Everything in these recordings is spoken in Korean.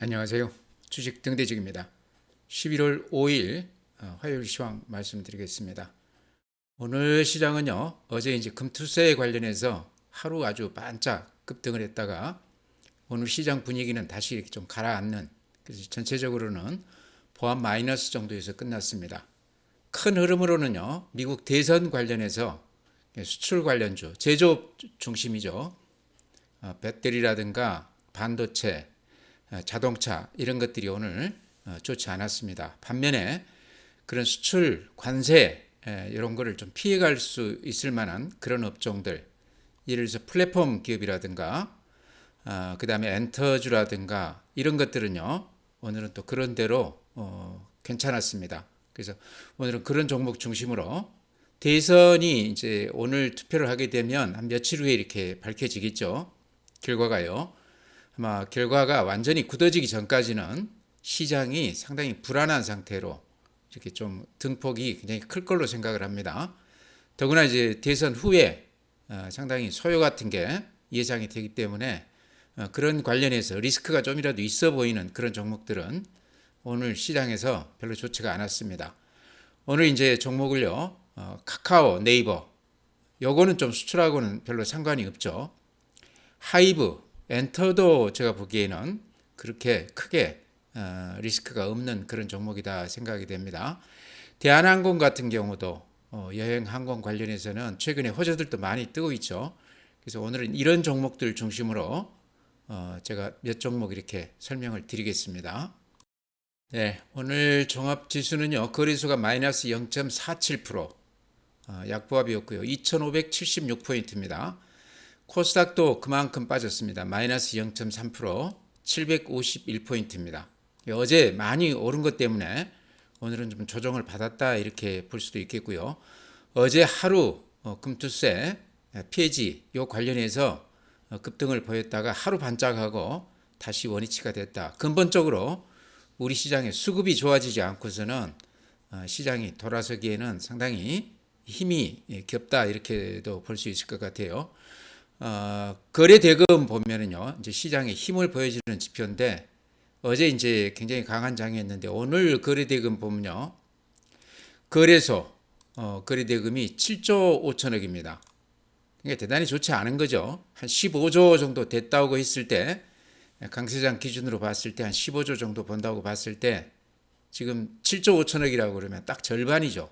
안녕하세요. 주식 등대직입니다. 11월 5일 어, 화요일 시황 말씀드리겠습니다. 오늘 시장은요, 어제 이제 금투세 관련해서 하루 아주 반짝 급등을 했다가 오늘 시장 분위기는 다시 이렇게 좀 가라앉는 그래서 전체적으로는 보합 마이너스 정도에서 끝났습니다. 큰 흐름으로는요, 미국 대선 관련해서 수출 관련주, 제조업 중심이죠. 어, 배터리라든가 반도체, 어, 자동차 이런 것들이 오늘 어, 좋지 않았습니다. 반면에 그런 수출 관세 에, 이런 거를 좀 피해갈 수 있을 만한 그런 업종들 예를 들어서 플랫폼 기업이라든가 어, 그 다음에 엔터주라든가 이런 것들은요 오늘은 또 그런 대로 어, 괜찮았습니다. 그래서 오늘은 그런 종목 중심으로 대선이 이제 오늘 투표를 하게 되면 한 며칠 후에 이렇게 밝혀지겠죠. 결과가요. 아마 결과가 완전히 굳어지기 전까지는 시장이 상당히 불안한 상태로 이렇게 좀 등폭이 굉장히 클 걸로 생각을 합니다. 더구나 이제 대선 후에 어, 상당히 소요 같은 게 예상이 되기 때문에 어, 그런 관련해서 리스크가 좀이라도 있어 보이는 그런 종목들은 오늘 시장에서 별로 좋지가 않았습니다. 오늘 이제 종목을요, 어, 카카오, 네이버, 요거는 좀 수출하고는 별로 상관이 없죠. 하이브, 엔터도 제가 보기에는 그렇게 크게 어, 리스크가 없는 그런 종목이다 생각이 됩니다. 대한항공 같은 경우도 어, 여행 항공 관련해서는 최근에 호재들도 많이 뜨고 있죠. 그래서 오늘은 이런 종목들 중심으로 어, 제가 몇 종목 이렇게 설명을 드리겠습니다. 네, 오늘 종합 지수는요 거래소가 마이너스 0.47% 어, 약보합이었고요 2,576포인트입니다. 코스닥도 그만큼 빠졌습니다. 마이너스 0.3% 751포인트입니다. 어제 많이 오른 것 때문에 오늘은 좀 조정을 받았다 이렇게 볼 수도 있겠고요. 어제 하루 어, 금투세 피해지 요 관련해서 어, 급등을 보였다가 하루 반짝하고 다시 원위치가 됐다. 근본적으로 우리 시장의 수급이 좋아지지 않고서는 어, 시장이 돌아서기에는 상당히 힘이 예, 겹다 이렇게도 볼 수 있을 것 같아요. 어, 거래 대금 보면은요, 이제 시장에 힘을 보여주는 지표인데 어제 이제 굉장히 강한 장이었는데 오늘 거래 대금 보면요, 거래소 어, 거래 대금이 7조 5천억입니다. 그러니까 대단히 좋지 않은 거죠. 한 15조 정도 됐다고 했을 때 강세장 기준으로 봤을 때 한 15조 정도 본다고 봤을 때 지금 7조 5천억이라고 그러면 딱 절반이죠.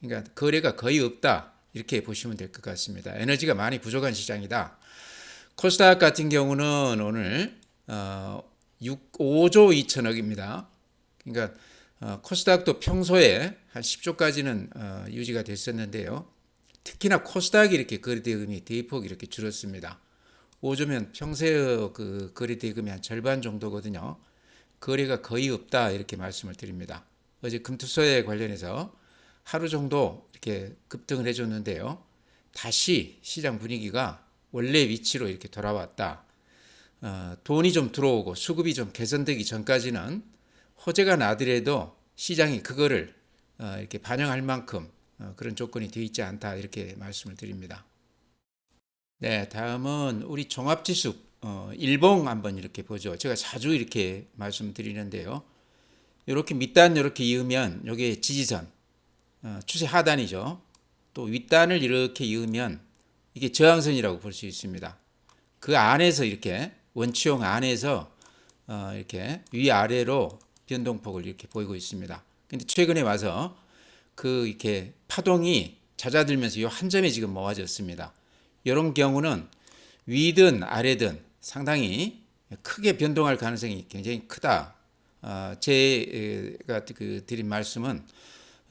그러니까 거래가 거의 없다. 이렇게 보시면 될 것 같습니다. 에너지가 많이 부족한 시장이다. 코스닥 같은 경우는 오늘 어, 6, 5조 2천억입니다. 그러니까 어, 코스닥도 평소에 한 10조까지는 어, 유지가 됐었는데요. 특히나 코스닥이 이렇게 거래대금이 대폭 이렇게 줄었습니다. 5조면 평소의 그 거래대금이 한 절반 정도거든요. 거래가 거의 없다 이렇게 말씀을 드립니다. 어제 금투소에 관련해서 하루 정도 이렇게 급등을 해줬는데요. 다시 시장 분위기가 원래 위치로 이렇게 돌아왔다. 어, 돈이 좀 들어오고 수급이 좀 개선되기 전까지는 호재가 나더라도 시장이 그거를 어, 이렇게 반영할 만큼 어, 그런 조건이 되어 있지 않다 이렇게 말씀을 드립니다. 네, 다음은 우리 종합지수 어, 일봉 한번 이렇게 보죠. 제가 자주 이렇게 말씀드리는데요. 이렇게 밑단 이렇게 이으면 이게 지지선 어, 추세 하단이죠. 또 윗단을 이렇게 이으면 이게 저항선이라고 볼 수 있습니다. 그 안에서 이렇게 원치형 안에서 어, 이렇게 위아래로 변동폭을 이렇게 보이고 있습니다. 근데 최근에 와서 그 이렇게 파동이 잦아들면서 이 한 점에 지금 모아졌습니다. 이런 경우는 위든 아래든 상당히 크게 변동할 가능성이 굉장히 크다. 어, 제가 그 드린 말씀은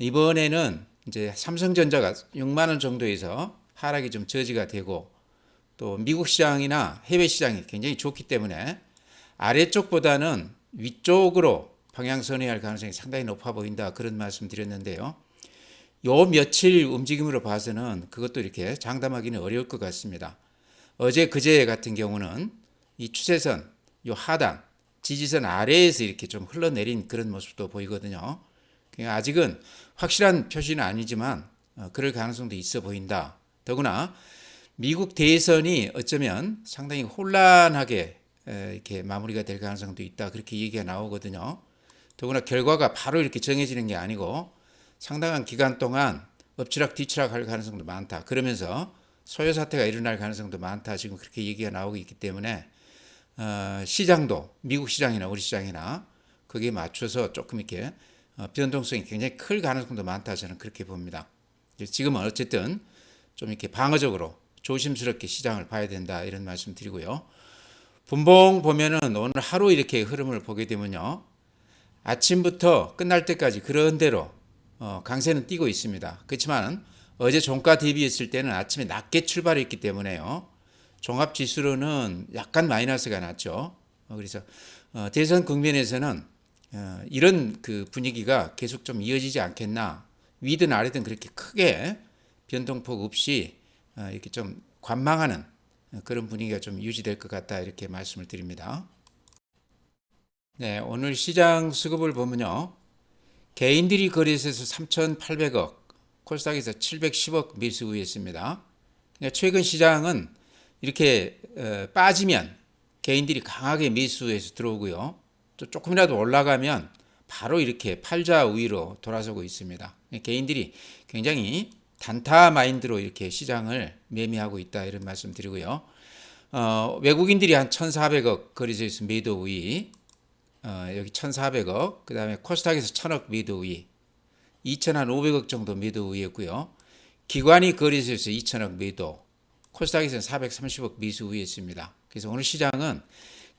이번에는 이제 삼성전자가 6만 원 정도에서 하락이 좀 저지가 되고 또 미국 시장이나 해외 시장이 굉장히 좋기 때문에 아래쪽보다는 위쪽으로 방향선회할 할 가능성이 상당히 높아 보인다 그런 말씀 드렸는데요. 요 며칠 움직임으로 봐서는 그것도 이렇게 장담하기는 어려울 것 같습니다. 어제 그제 같은 경우는 이 추세선 요 하단 지지선 아래에서 이렇게 좀 흘러내린 그런 모습도 보이거든요. 그러니까 아직은 확실한 표시는 아니지만 어, 그럴 가능성도 있어 보인다. 더구나 미국 대선이 어쩌면 상당히 혼란하게 에, 이렇게 마무리가 될 가능성도 있다. 그렇게 얘기가 나오거든요. 더구나 결과가 바로 이렇게 정해지는 게 아니고 상당한 기간 동안 엎치락 뒤치락 할 가능성도 많다. 그러면서 소요 사태가 일어날 가능성도 많다. 지금 그렇게 얘기가 나오고 있기 때문에 어, 시장도 미국 시장이나 우리 시장이나 거기에 맞춰서 조금 이렇게 어, 변동성이 굉장히 클 가능성도 많다. 저는 그렇게 봅니다. 지금은 어쨌든 좀 이렇게 방어적으로 조심스럽게 시장을 봐야 된다. 이런 말씀 드리고요. 분봉 보면은 오늘 하루 이렇게 흐름을 보게 되면요. 아침부터 끝날 때까지 그런 대로 어, 강세는 뛰고 있습니다. 그렇지만 어제 종가 대비했을 때는 아침에 낮게 출발했기 때문에요. 종합 지수로는 약간 마이너스가 났죠. 어, 그래서 어, 대선 국면에서는 어, 이런 그 분위기가 계속 좀 이어지지 않겠나. 위든 아래든 그렇게 크게 변동폭 없이 어, 이렇게 좀 관망하는 그런 분위기가 좀 유지될 것 같다 이렇게 말씀을 드립니다. 네, 오늘 시장 수급을 보면요. 개인들이 거래소에서 3,800억, 코스닥에서 710억 매수했습니다. 그러니까 최근 시장은 이렇게 어, 빠지면 개인들이 강하게 매수해서 들어오고요. 또 조금이라도 올라가면 바로 이렇게 팔자 우위로 돌아서고 있습니다. 개인들이 굉장히 단타 마인드로 이렇게 시장을 매매하고 있다 이런 말씀 드리고요. 어, 외국인들이 한 1,400억 거래소에서 매도 우위, 어, 여기 1,400억, 그 다음에 코스닥에서 1,000억 매도 우위, 2,500억 정도 매도 우위였고요. 기관이 거래소에서 2,000억 매도, 코스닥에서는 430억 매수 우위였습니다. 그래서 오늘 시장은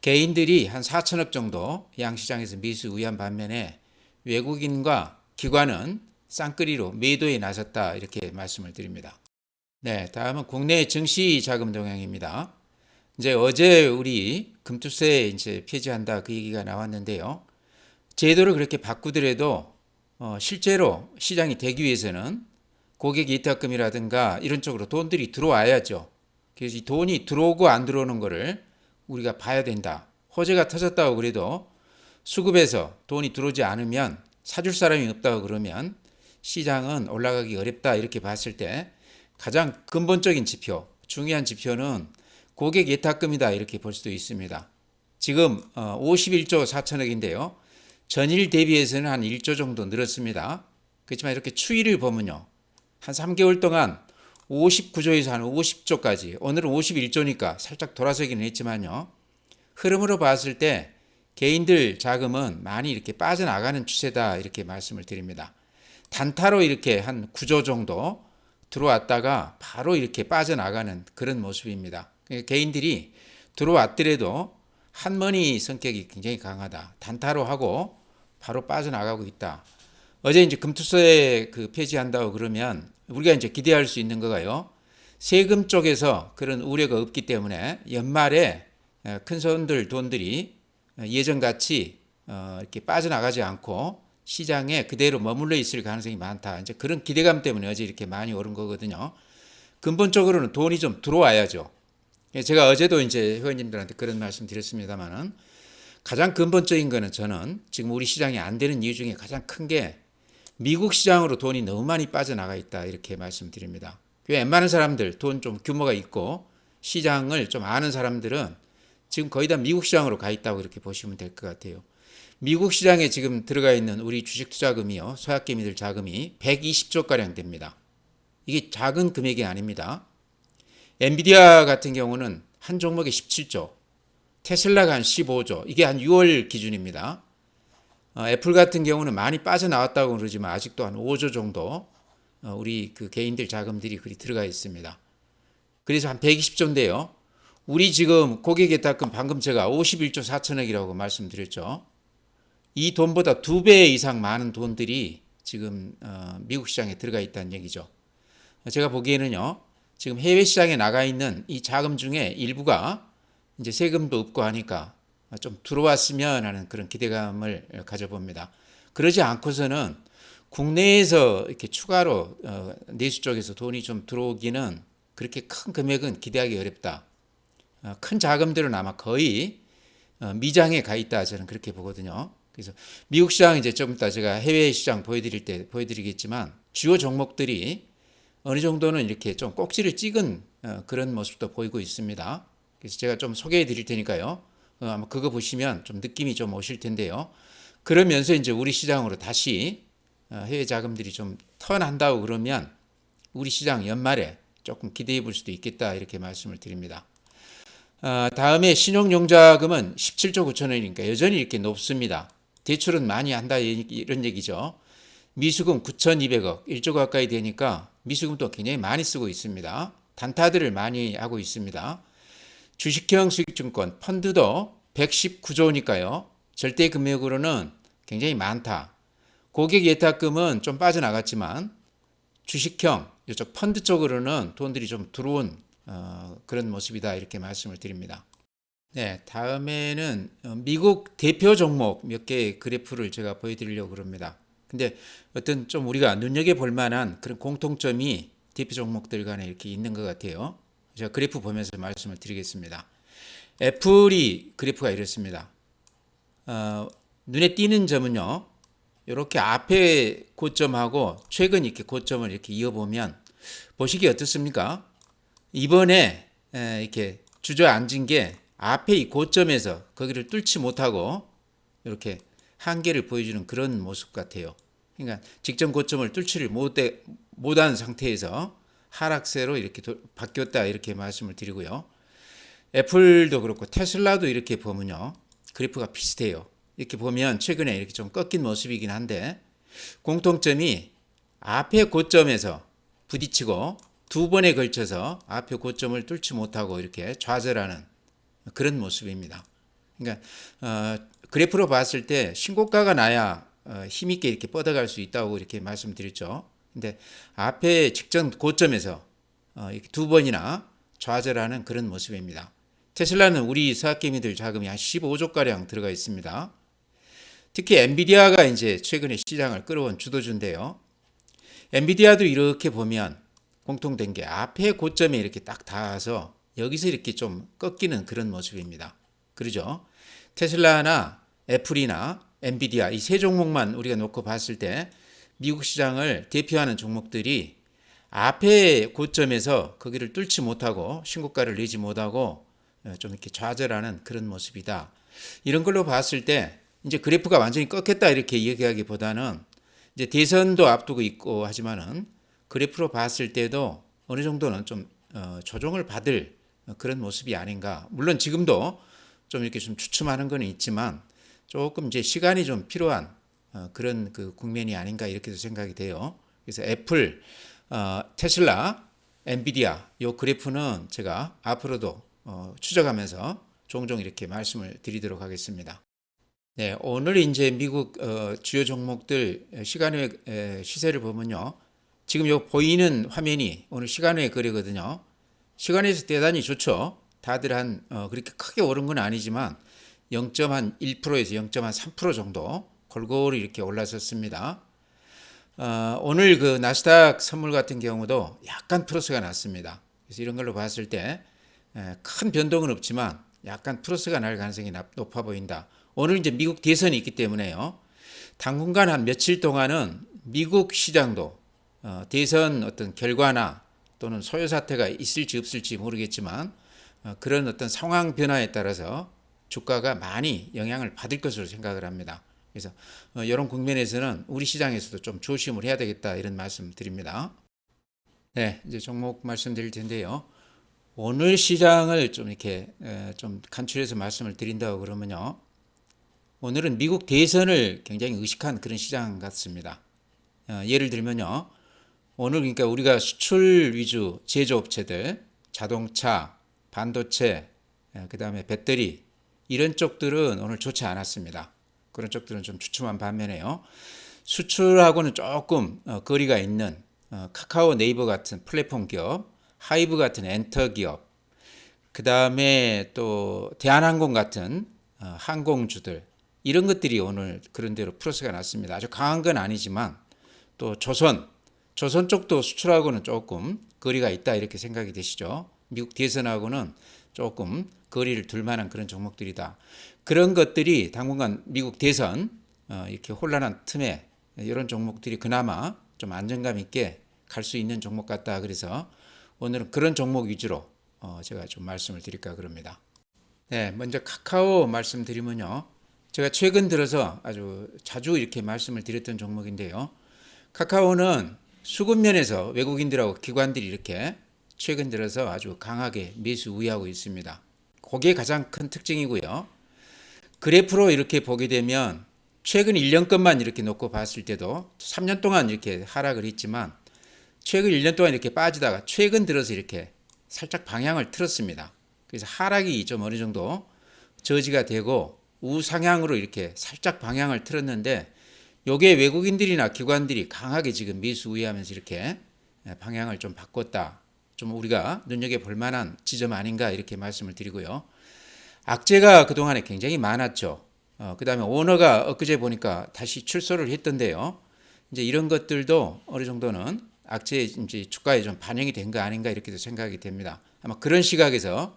개인들이 한 4천억 정도 양시장에서 매수 우위한 반면에 외국인과 기관은 쌍끌이로 매도에 나섰다 이렇게 말씀을 드립니다. 네, 다음은 국내 증시 자금 동향입니다. 이제 어제 우리 금투세 이제 폐지한다 그 얘기가 나왔는데요. 제도를 그렇게 바꾸더라도 어, 실제로 시장이 되기 위해서는 고객 예탁금이라든가 이런 쪽으로 돈들이 들어와야죠. 그래서 이 돈이 들어오고 안 들어오는 거를 우리가 봐야 된다. 호재가 터졌다고 그래도 수급에서 돈이 들어오지 않으면 사줄 사람이 없다고 그러면 시장은 올라가기 어렵다 이렇게 봤을 때 가장 근본적인 지표, 중요한 지표는 고객 예탁금이다 이렇게 볼 수도 있습니다. 지금 51조 4천억인데요. 전일 대비해서는 한 1조 정도 늘었습니다. 그렇지만 이렇게 추이를 보면요. 한 3개월 동안 59조에서 한 50조까지 오늘은 51조니까 살짝 돌아서기는 했지만요. 흐름으로 봤을 때 개인들 자금은 많이 이렇게 빠져나가는 추세다 이렇게 말씀을 드립니다. 단타로 이렇게 한 9조 정도 들어왔다가 바로 이렇게 빠져나가는 그런 모습입니다. 그러니까 개인들이 들어왔더라도 한머니 성격이 굉장히 강하다. 단타로 하고 바로 빠져나가고 있다. 어제 이제 금투세 그 폐지한다고 그러면 우리가 이제 기대할 수 있는 거가요. 세금 쪽에서 그런 우려가 없기 때문에 연말에 큰 손들 돈들이 예전 같이 어, 이렇게 빠져나가지 않고 시장에 그대로 머물러 있을 가능성이 많다. 이제 그런 기대감 때문에 어제 이렇게 많이 오른 거거든요. 근본적으로는 돈이 좀 들어와야죠. 제가 어제도 이제 회원님들한테 그런 말씀 드렸습니다만은 가장 근본적인 거는 저는 지금 우리 시장이 안 되는 이유 중에 가장 큰 게 미국 시장으로 돈이 너무 많이 빠져나가 있다 이렇게 말씀드립니다. 웬만한 사람들 돈 좀 규모가 있고 시장을 좀 아는 사람들은 지금 거의 다 미국 시장으로 가 있다고 이렇게 보시면 될 것 같아요. 미국 시장에 지금 들어가 있는 우리 주식 투자금이요. 소약개미들 자금이 120조 가량 됩니다. 이게 작은 금액이 아닙니다. 엔비디아 같은 경우는 한 종목에 17조, 테슬라가 한 15조, 이게 한 6월 기준입니다. 어, 애플 같은 경우는 많이 빠져나왔다고 그러지만 아직도 한 5조 정도 어, 우리 그 개인들 자금들이 그리 들어가 있습니다. 그래서 한 120조인데요. 우리 지금 고객 예탁금 방금 제가 51조 4천억이라고 말씀드렸죠. 이 돈보다 두 배 이상 많은 돈들이 지금 어, 미국 시장에 들어가 있다는 얘기죠. 제가 보기에는요. 지금 해외 시장에 나가 있는 이 자금 중에 일부가 이제 세금도 없고 하니까 좀 들어왔으면 하는 그런 기대감을 가져봅니다. 그러지 않고서는 국내에서 이렇게 추가로 어, 내수 쪽에서 돈이 좀 들어오기는 그렇게 큰 금액은 기대하기 어렵다. 어, 큰 자금들은 아마 거의 어, 미장에 가 있다 저는 그렇게 보거든요. 그래서 미국 시장 이제 좀 이따 제가 해외 시장 보여드릴 때 보여드리겠지만 주요 종목들이 어느 정도는 이렇게 좀 꼭지를 찍은 그런 모습도 보이고 있습니다. 그래서 제가 좀 소개해 드릴 테니까요. 어, 아마 그거 보시면 좀 느낌이 좀 오실 텐데요. 그러면서 이제 우리 시장으로 다시 어, 해외 자금들이 좀 턴한다고 그러면 우리 시장 연말에 조금 기대해 볼 수도 있겠다 이렇게 말씀을 드립니다. 어, 다음에 신용용자금은 17조 9천 원이니까 여전히 이렇게 높습니다. 대출은 많이 한다 이런 얘기죠. 미수금 9,200억, 1조 가까이 되니까 미수금도 굉장히 많이 쓰고 있습니다. 단타들을 많이 하고 있습니다. 주식형 수익증권 펀드도 119조니까요. 절대 금액으로는 굉장히 많다. 고객 예탁금은 좀 빠져나갔지만 주식형 이쪽 펀드 쪽으로는 돈들이 좀 들어온 어, 그런 모습이다 이렇게 말씀을 드립니다. 네, 다음에는 어, 미국 대표 종목 몇 개의 그래프를 제가 보여드리려고 그럽니다. 근데 어떤 좀 우리가 눈여겨 볼 만한 그런 공통점이 대표 종목들 간에 이렇게 있는 것 같아요. 제가 그래프 보면서 말씀을 드리겠습니다. 애플이 그래프가 이렇습니다. 어, 눈에 띄는 점은요. 이렇게 앞에 고점하고 최근 이렇게 고점을 이렇게 이어보면 보시기 어떻습니까? 이번에 에, 이렇게 주저앉은 게 앞에 이 고점에서 거기를 뚫지 못하고 이렇게 한계를 보여주는 그런 모습 같아요. 그러니까 직전 고점을 뚫지를 못한 상태에서 하락세로 이렇게 도, 바뀌었다 이렇게 말씀을 드리고요. 애플도 그렇고 테슬라도 이렇게 보면요. 그래프가 비슷해요. 이렇게 보면 최근에 이렇게 좀 꺾인 모습이긴 한데 공통점이 앞에 고점에서 부딪히고 두 번에 걸쳐서 앞에 고점을 뚫지 못하고 이렇게 좌절하는 그런 모습입니다. 그러니까 어, 그래프로 봤을 때 신고가가 나야 어, 힘있게 이렇게 뻗어갈 수 있다고 이렇게 말씀드렸죠. 근데 앞에 직전 고점에서 어, 이렇게 두 번이나 좌절하는 그런 모습입니다. 테슬라는 우리 사학개미들 자금이 한 15조 가량 들어가 있습니다. 특히 엔비디아가 이제 최근에 시장을 끌어온 주도주인데요. 엔비디아도 이렇게 보면 공통된 게 앞에 고점에 이렇게 딱 닿아서 여기서 이렇게 좀 꺾이는 그런 모습입니다. 그러죠? 테슬라나 애플이나 엔비디아 이 세 종목만 우리가 놓고 봤을 때 미국 시장을 대표하는 종목들이 앞에 고점에서 거기를 뚫지 못하고 신고가를 내지 못하고 어, 좀 이렇게 좌절하는 그런 모습이다. 이런 걸로 봤을 때 이제 그래프가 완전히 꺾였다 이렇게 얘기하기보다는 이제 대선도 앞두고 있고 하지만은 그래프로 봤을 때도 어느 정도는 좀 어, 조정을 받을 그런 모습이 아닌가. 물론 지금도 좀 이렇게 좀 추춤하는 건 있지만 조금 이제 시간이 좀 필요한 어, 그런 그 국면이 아닌가 이렇게도 생각이 돼요. 그래서 애플, 어, 테슬라, 엔비디아 요 그래프는 제가 앞으로도 어, 추적하면서 종종 이렇게 말씀을 드리도록 하겠습니다. 네, 오늘 이제 미국 어, 주요 종목들 시간외 에, 시세를 보면요. 지금 요 보이는 화면이 오늘 시간 외 거래거든요. 시간에서 대단히 좋죠. 다들 한 어, 그렇게 크게 오른 건 아니지만 0.1%에서 0.3% 정도 골고루 이렇게 올라섰습니다. 어, 오늘 그 나스닥 선물 같은 경우도 약간 플러스가 났습니다. 그래서 이런 걸로 봤을 때 큰 변동은 없지만 약간 플러스가 날 가능성이 높아 보인다. 오늘 이제 미국 대선이 있기 때문에요. 당분간 한 며칠 동안은 미국 시장도 어, 대선 어떤 결과나 또는 소요 사태가 있을지 없을지 모르겠지만 어, 그런 어떤 상황 변화에 따라서 주가가 많이 영향을 받을 것으로 생각을 합니다. 그래서 어, 이런 국면에서는 우리 시장에서도 좀 조심을 해야 되겠다 이런 말씀 드립니다. 네, 이제 종목 말씀드릴 텐데요. 오늘 시장을 좀 이렇게 좀 간추려서 말씀을 드린다고 그러면요. 오늘은 미국 대선을 굉장히 의식한 그런 시장 같습니다. 어, 예를 들면요. 오늘 그러니까 우리가 수출 위주 제조업체들, 자동차, 반도체, 그 다음에 배터리 이런 쪽들은 오늘 좋지 않았습니다. 그런 쪽들은 좀 주춤한 반면에요. 수출하고는 조금 어, 거리가 있는 어, 카카오 네이버 같은 플랫폼 기업, 하이브 같은 엔터 기업, 그 다음에 또 대한항공 같은 어, 항공주들 이런 것들이 오늘 그런 대로 플러스가 났습니다. 아주 강한 건 아니지만 또 조선, 조선 쪽도 수출하고는 조금 거리가 있다 이렇게 생각이 되시죠. 미국 대선하고는 조금 거리를 둘 만한 그런 종목들이다. 그런 것들이 당분간 미국 대선 어, 이렇게 혼란한 틈에 이런 종목들이 그나마 좀 안정감 있게 갈 수 있는 종목 같다. 그래서 오늘은 그런 종목 위주로 어, 제가 좀 말씀을 드릴까 그럽니다. 네, 먼저 카카오 말씀드리면요. 제가 최근 들어서 아주 자주 이렇게 말씀을 드렸던 종목인데요. 카카오는 수급 면에서 외국인들하고 기관들이 이렇게 최근 들어서 아주 강하게 매수 우위하고 있습니다. 그게 가장 큰 특징이고요. 그래프로 이렇게 보게 되면 최근 1년 것만 이렇게 놓고 봤을 때도 3년 동안 이렇게 하락을 했지만 최근 1년 동안 이렇게 빠지다가 최근 들어서 이렇게 살짝 방향을 틀었습니다. 그래서 하락이 좀 어느 정도 저지가 되고 우상향으로 이렇게 살짝 방향을 틀었는데 요게 외국인들이나 기관들이 강하게 지금 매수 우위하면서 이렇게 방향을 좀 바꿨다. 좀 우리가 눈여겨볼 만한 지점 아닌가 이렇게 말씀을 드리고요. 악재가 그동안에 굉장히 많았죠. 어, 그 다음에 오너가 엊그제 보니까 다시 출소를 했던데요. 이제 이런 것들도 어느 정도는 악재 이제 주가에 좀 반영이 된 거 아닌가 이렇게도 생각이 됩니다. 아마 그런 시각에서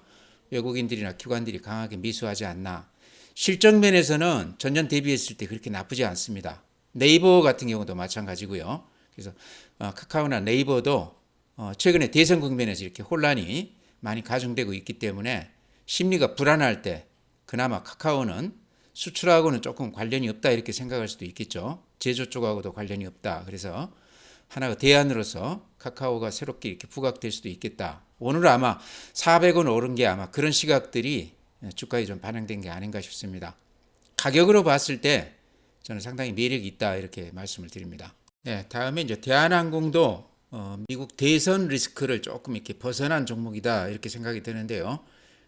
외국인들이나 기관들이 강하게 미수하지 않나. 실적 면에서는 전년 대비했을 때 그렇게 나쁘지 않습니다. 네이버 같은 경우도 마찬가지고요. 그래서 어, 카카오나 네이버도 어, 최근에 대선 국면에서 이렇게 혼란이 많이 가중되고 있기 때문에 심리가 불안할 때 그나마 카카오는 수출하고는 조금 관련이 없다 이렇게 생각할 수도 있겠죠. 제조 쪽하고도 관련이 없다. 그래서 하나가 대안으로서 카카오가 새롭게 이렇게 부각될 수도 있겠다. 오늘 아마 400원 오른 게 아마 그런 시각들이 주가에 좀 반영된 게 아닌가 싶습니다. 가격으로 봤을 때 저는 상당히 매력이 있다 이렇게 말씀을 드립니다. 네, 다음에 이제 대한항공도 어, 미국 대선 리스크를 조금 이렇게 벗어난 종목이다 이렇게 생각이 드는데요.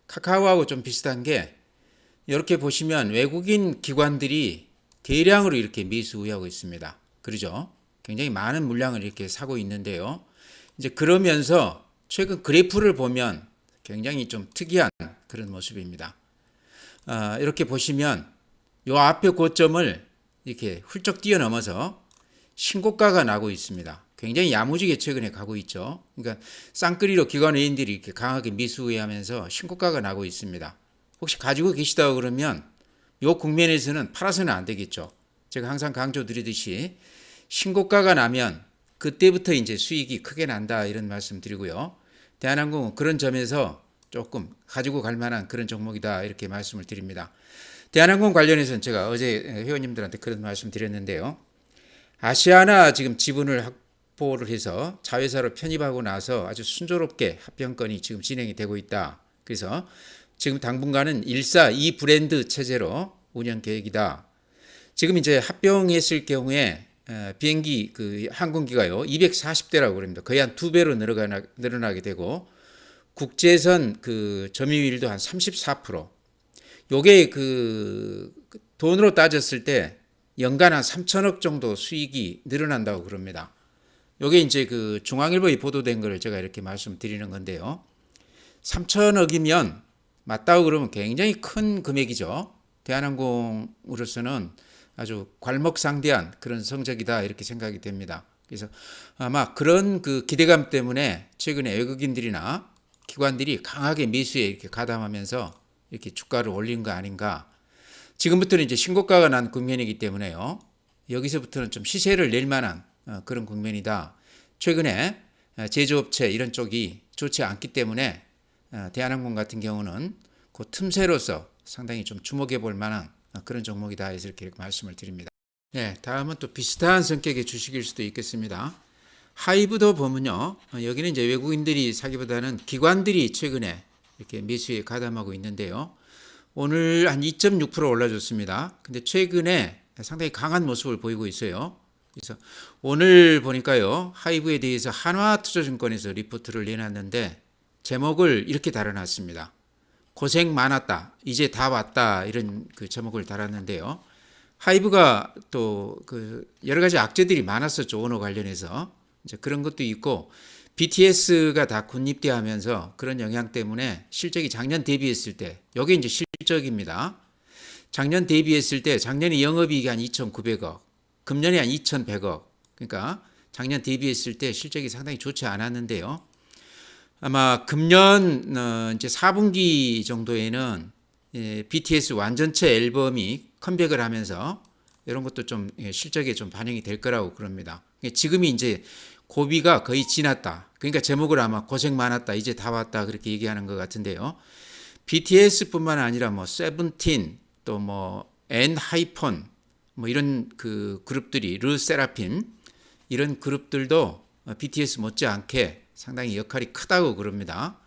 카카오하고 좀 비슷한 게 이렇게 보시면 외국인 기관들이 대량으로 이렇게 매수 우하고 있습니다. 그러죠? 굉장히 많은 물량을 이렇게 사고 있는데요. 이제 그러면서 최근 그래프를 보면 굉장히 좀 특이한 그런 모습입니다. 아, 이렇게 보시면 요 앞에 고점을 이렇게 훌쩍 뛰어넘어서 신고가가 나고 있습니다. 굉장히 야무지게 최근에 가고 있죠. 그러니까 쌍끌이로 기관 외인들이 이렇게 강하게 미수하면서 신고가가 나고 있습니다. 혹시 가지고 계시다고 그러면 요 국면에서는 팔아서는 안 되겠죠. 제가 항상 강조드리듯이 신고가가 나면 그때부터 이제 수익이 크게 난다 이런 말씀 드리고요. 대한항공은 그런 점에서 조금 가지고 갈 만한 그런 종목이다 이렇게 말씀을 드립니다. 대한항공 관련해서는 제가 어제 회원님들한테 그런 말씀 드렸는데요. 아시아나 지금 지분을 확 보를 해서 자회사로 편입하고 나서 아주 순조롭게 합병건이 지금 진행이 되고 있다. 그래서 지금 당분간은 1사 2 브랜드 체제로 운영 계획이다. 지금 이제 합병했을 경우에 비행기 그 항공기가요 240대라고 그럽니다. 거의 한 두 배로 늘어나, 늘어나게 되고 국제선 그 점유율도 한 34%. 요게 그 돈으로 따졌을 때 연간 한 3천억 정도 수익이 늘어난다고 그럽니다. 요게 이제 그 중앙일보에 보도된 걸 제가 이렇게 말씀드리는 건데요. 3천억이면 맞다고 그러면 굉장히 큰 금액이죠. 대한항공으로서는 아주 괄목상대한 그런 성적이다 이렇게 생각이 됩니다. 그래서 아마 그런 그 기대감 때문에 최근에 외국인들이나 기관들이 강하게 매수에 이렇게 가담하면서 이렇게 주가를 올린 거 아닌가. 지금부터는 이제 신고가가 난 국면이기 때문에요. 여기서부터는 좀 시세를 낼 만한 어, 그런 국면이다. 최근에 어, 제조업체 이런 쪽이 좋지 않기 때문에 어, 대한항공 같은 경우는 그 틈새로서 상당히 좀 주목해 볼 만한 그런 종목이다 이렇게 말씀을 드립니다. 네, 다음은 또 비슷한 성격의 주식일 수도 있겠습니다. 하이브도 보면요. 여기는 이제 외국인들이 사기보다는 기관들이 최근에 이렇게 매수에 가담하고 있는데요. 오늘 한 2.6% 올라줬습니다. 근데 최근에 상당히 강한 모습을 보이고 있어요. 그래서 오늘 보니까요. 하이브에 대해서 한화투자증권에서 리포트를 내놨는데 제목을 이렇게 달아놨습니다. 고생 많았다. 이제 다 왔다. 이런 그 제목을 달았는데요. 하이브가 또 그 여러 가지 악재들이 많았었죠. 오너 관련해서. 이제 그런 것도 있고 BTS가 다 군입대 하면서 그런 영향 때문에 실적이 작년 대비했을 때, 여기 이제 실적입니다. 작년 대비했을 때 작년에 영업이익이 한 2,900억, 금년에 한 2,100억. 그러니까 작년 대비했을 때 실적이 상당히 좋지 않았는데요. 아마 금년 어, 이제 4분기 정도에는 예, BTS 완전체 앨범이 컴백을 하면서 이런 것도 좀 예, 실적에 좀 반영이 될 거라고 그럽니다. 지금이 이제 고비가 거의 지났다. 그러니까 제목을 아마 고생 많았다. 이제 다 왔다. 그렇게 얘기하는 것 같은데요. BTS뿐만 아니라 뭐 세븐틴 또 뭐 엔하이폰 뭐 이런 그 그룹들이 르 세라핌 이런 그룹들도 BTS 못지않게 상당히 역할이 크다고 그럽니다.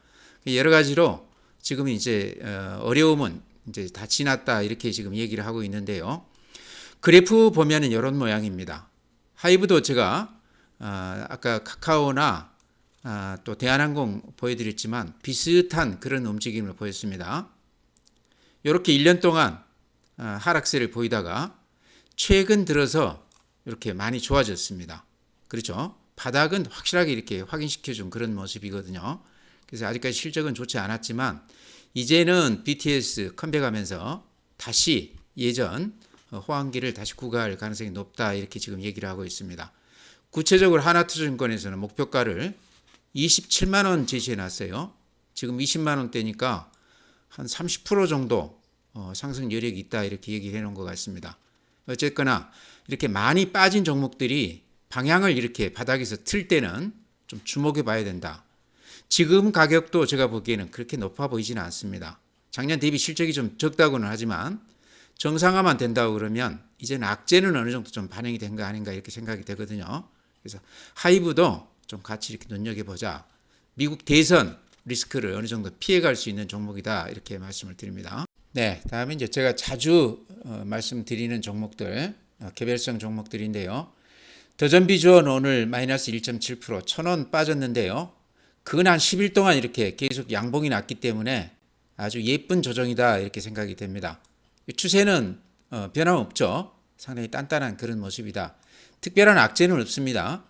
여러 가지로 지금 이제 어, 어려움은 이제 다 지났다 이렇게 지금 얘기를 하고 있는데요. 그래프 보면은 이런 모양입니다. 하이브도 제가 아, 아까 카카오나 아, 또 대한항공 보여드렸지만 비슷한 그런 움직임을 보였습니다. 이렇게 1년 동안 아, 하락세를 보이다가 최근 들어서 이렇게 많이 좋아졌습니다. 그렇죠? 바닥은 확실하게 이렇게 확인시켜 준 그런 모습이거든요. 그래서 아직까지 실적은 좋지 않았지만 이제는 BTS 컴백하면서 다시 예전 호황기를 다시 구가할 가능성이 높다 이렇게 지금 얘기를 하고 있습니다. 구체적으로 하나투자증권에서는 목표가를 27만 원 제시해 놨어요. 지금 20만 원대니까 한 30% 정도 어, 상승 여력이 있다 이렇게 얘기를 해놓은 것 같습니다. 어쨌거나 이렇게 많이 빠진 종목들이 방향을 이렇게 바닥에서 틀 때는 좀 주목해 봐야 된다. 지금 가격도 제가 보기에는 그렇게 높아 보이지는 않습니다. 작년 대비 실적이 좀 적다고는 하지만 정상화만 된다고 그러면 이제는 악재는 어느 정도 좀 반영이 된 거 아닌가 이렇게 생각이 되거든요. 그래서 하이브도 좀 같이 이렇게 눈여겨보자. 미국 대선 리스크를 어느 정도 피해갈 수 있는 종목이다 이렇게 말씀을 드립니다. 네, 다음에 이제 제가 자주 어, 말씀드리는 종목들 어, 개별성 종목들인데요. 더전비주원 오늘 마이너스 1.7% 천원 빠졌는데요. 그건 한 10일 동안 이렇게 계속 양봉이 났기 때문에 아주 예쁜 조정이다 이렇게 생각이 됩니다. 추세는 어, 변함없죠. 상당히 단단한 그런 모습이다. 특별한 악재는 없습니다.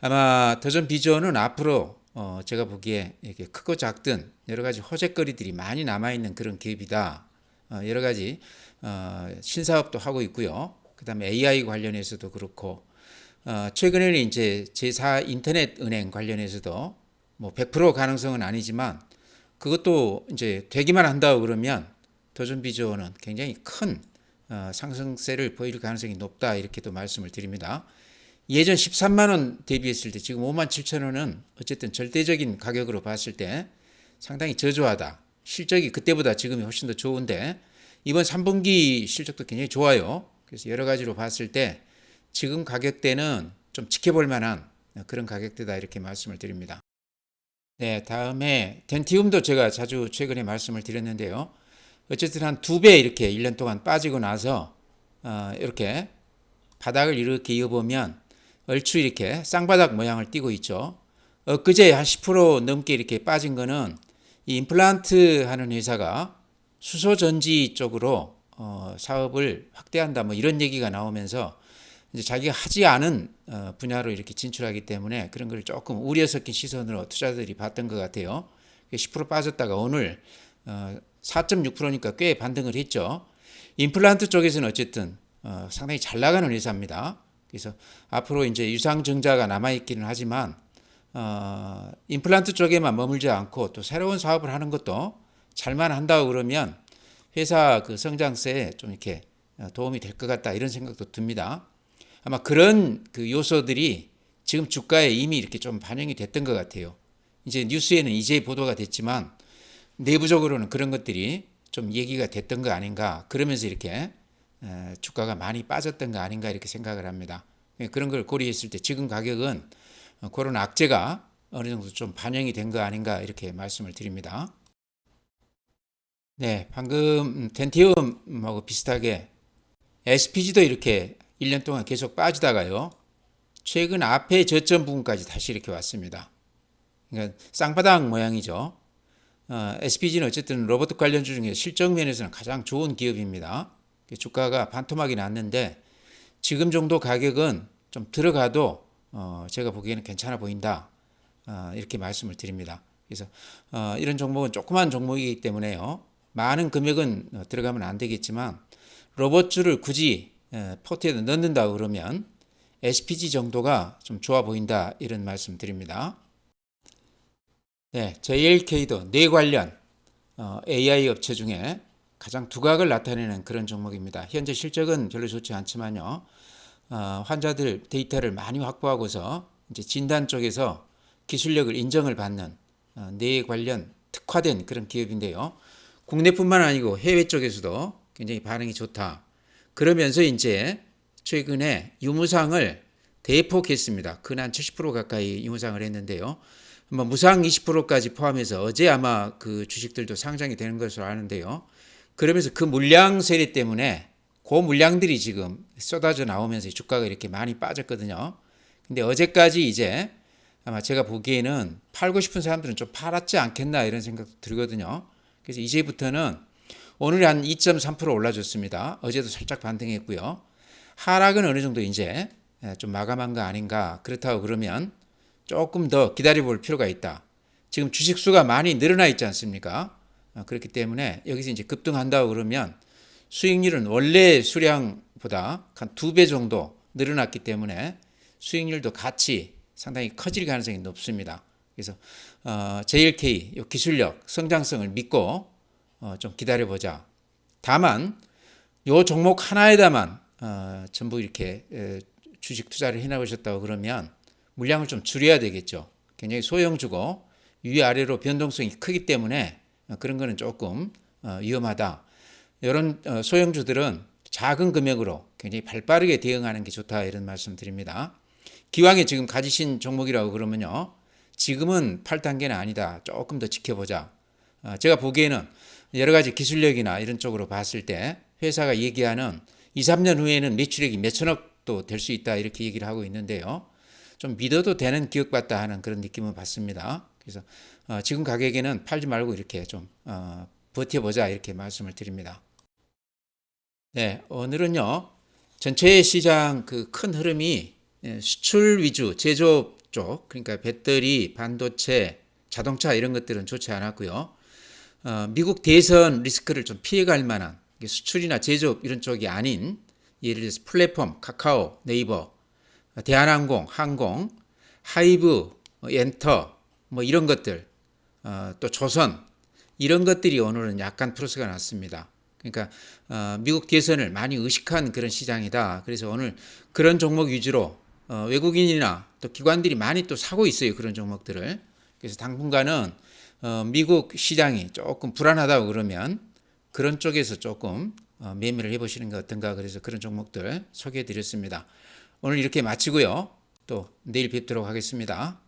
아마 더전 비전은 앞으로 어, 제가 보기에 이렇게 크고 작든 여러 가지 호재거리들이 많이 남아 있는 그런 기업이다. 어, 여러 가지 어, 신사업도 하고 있고요. 그다음에 AI 관련해서도 그렇고 어, 최근에는 이제 제4 인터넷 은행 관련해서도 뭐 100% 가능성은 아니지만 그것도 이제 되기만 한다고 그러면 도전 비전은 굉장히 큰 어, 상승세를 보일 가능성이 높다 이렇게도 말씀을 드립니다. 예전 13만 원 대비했을 때 지금 5만 7천 원은 어쨌든 절대적인 가격으로 봤을 때 상당히 저조하다. 실적이 그때보다 지금이 훨씬 더 좋은데 이번 3분기 실적도 굉장히 좋아요. 그래서 여러 가지로 봤을 때 지금 가격대는 좀 지켜볼 만한 그런 가격대다 이렇게 말씀을 드립니다. 네, 다음에 덴티움도 제가 자주 최근에 말씀을 드렸는데요. 어쨌든 한 두 배 이렇게 1년 동안 빠지고 나서 어, 이렇게 바닥을 이렇게 이어보면 얼추 이렇게 쌍바닥 모양을 띠고 있죠. 엊그제 한 10% 넘게 이렇게 빠진 거는 이 임플란트 하는 회사가 수소 전지 쪽으로 어, 사업을 확대한다 뭐 이런 얘기가 나오면서 이제 자기가 하지 않은 어, 분야로 이렇게 진출하기 때문에 그런 걸 조금 우려 섞인 시선으로 투자들이 봤던 것 같아요. 10% 빠졌다가 오늘 어, 4.6%니까 꽤 반등을 했죠. 임플란트 쪽에서는 어쨌든 어, 상당히 잘 나가는 회사입니다. 그래서 앞으로 이제 유상 증자가 남아 있기는 하지만 어, 임플란트 쪽에만 머물지 않고 또 새로운 사업을 하는 것도 잘만 한다고 그러면 회사 그 성장세에 좀 이렇게 어, 도움이 될 것 같다 이런 생각도 듭니다. 아마 그런 그 요소들이 지금 주가에 이미 이렇게 좀 반영이 됐던 것 같아요. 이제 뉴스에는 이제 보도가 됐지만 내부적으로는 그런 것들이 좀 얘기가 됐던 거 아닌가 그러면서 이렇게 어, 주가가 많이 빠졌던 거 아닌가 이렇게 생각을 합니다. 그런 걸 고려했을 때 지금 가격은 어, 그런 악재가 어느 정도 좀 반영이 된 거 아닌가 이렇게 말씀을 드립니다. 네, 방금 덴티움하고 비슷하게 SPG도 이렇게 1년 동안 계속 빠지다가요. 최근 앞에 저점 부분까지 다시 이렇게 왔습니다. 그러니까 쌍바닥 모양이죠. 어, SPG는 어쨌든 로봇 관련주 중에 실적 면에서는 가장 좋은 기업입니다. 주가가 반토막이 났는데 지금 정도 가격은 좀 들어가도 어, 제가 보기에는 괜찮아 보인다. 어, 이렇게 말씀을 드립니다. 그래서 어, 이런 종목은 조그만 종목이기 때문에요. 많은 금액은 어, 들어가면 안 되겠지만 로봇주를 굳이 에, 포트에 넣는다 그러면 SPG 정도가 좀 좋아 보인다 이런 말씀 드립니다. 네, JLK도 뇌 관련 어, AI 업체 중에 가장 두각을 나타내는 그런 종목입니다. 현재 실적은 별로 좋지 않지만요. 어, 환자들 데이터를 많이 확보하고서 이제 진단 쪽에서 기술력을 인정을 받는 어, 뇌 관련 특화된 그런 기업인데요. 국내뿐만 아니고 해외 쪽에서도 굉장히 반응이 좋다. 그러면서 이제 최근에 유무상을 대폭 했습니다. 근한 70% 가까이 유무상을 했는데요. 뭐 무상 20%까지 포함해서 어제 아마 그 주식들도 상장이 되는 것으로 아는데요. 그러면서 그 물량 세례 때문에 그 물량들이 지금 쏟아져 나오면서 이 주가가 이렇게 많이 빠졌거든요. 근데 어제까지 이제 아마 제가 보기에는 팔고 싶은 사람들은 좀 팔았지 않겠나 이런 생각도 들거든요. 그래서 이제부터는 오늘 한 2.3% 올라줬습니다. 어제도 살짝 반등했고요. 하락은 어느 정도 이제 좀 마감한 거 아닌가. 그렇다고 그러면 조금 더 기다려 볼 필요가 있다. 지금 주식 수가 많이 늘어나 있지 않습니까? 어, 그렇기 때문에 여기서 이제 급등한다고 그러면 수익률은 원래 수량보다 한 두 배 정도 늘어났기 때문에 수익률도 같이 상당히 커질 가능성이 높습니다. 그래서 어, JLK 요 기술력 성장성을 믿고 어, 좀 기다려 보자. 다만 요 종목 하나에다만 어, 전부 이렇게 에, 주식 투자를 해나가셨다고 그러면 물량을 좀 줄여야 되겠죠. 굉장히 소형주고 위아래로 변동성이 크기 때문에 어, 그런 거는 조금 어, 위험하다. 이런 어, 소형주들은 작은 금액으로 굉장히 발빠르게 대응하는 게 좋다 이런 말씀 드립니다. 기왕에 지금 가지신 종목이라고 그러면요. 지금은 8단계는 아니다. 조금 더 지켜보자. 어, 제가 보기에는 여러 가지 기술력이나 이런 쪽으로 봤을 때 회사가 얘기하는 2, 3년 후에는 매출액이 몇천억도 될 수 있다 이렇게 얘기를 하고 있는데요. 좀 믿어도 되는 기억받다 하는 그런 느낌을 받습니다. 그래서 어, 지금 가격에는 팔지 말고 이렇게 좀 어, 버텨보자 이렇게 말씀을 드립니다. 네, 오늘은요 전체 시장 그 큰 흐름이 예, 수출 위주 제조업 쪽 그러니까 배터리, 반도체, 자동차 이런 것들은 좋지 않았고요. 어, 미국 대선 리스크를 좀 피해갈 만한 수출이나 제조업 이런 쪽이 아닌 예를 들어서 플랫폼, 카카오, 네이버, 대한항공, 항공, 하이브, 엔터 뭐 이런 것들 어, 또 조선 이런 것들이 오늘은 약간 플러스가 났습니다. 그러니까 어, 미국 대선을 많이 의식한 그런 시장이다. 그래서 오늘 그런 종목 위주로 어, 외국인이나 또 기관들이 많이 또 사고 있어요. 그런 종목들을. 그래서 당분간은 어, 미국 시장이 조금 불안하다고 그러면 그런 쪽에서 조금 어, 매매를 해보시는 게 어떤가 그래서 그런 종목들 소개해 드렸습니다. 오늘 이렇게 마치고요. 또 내일 뵙도록 하겠습니다.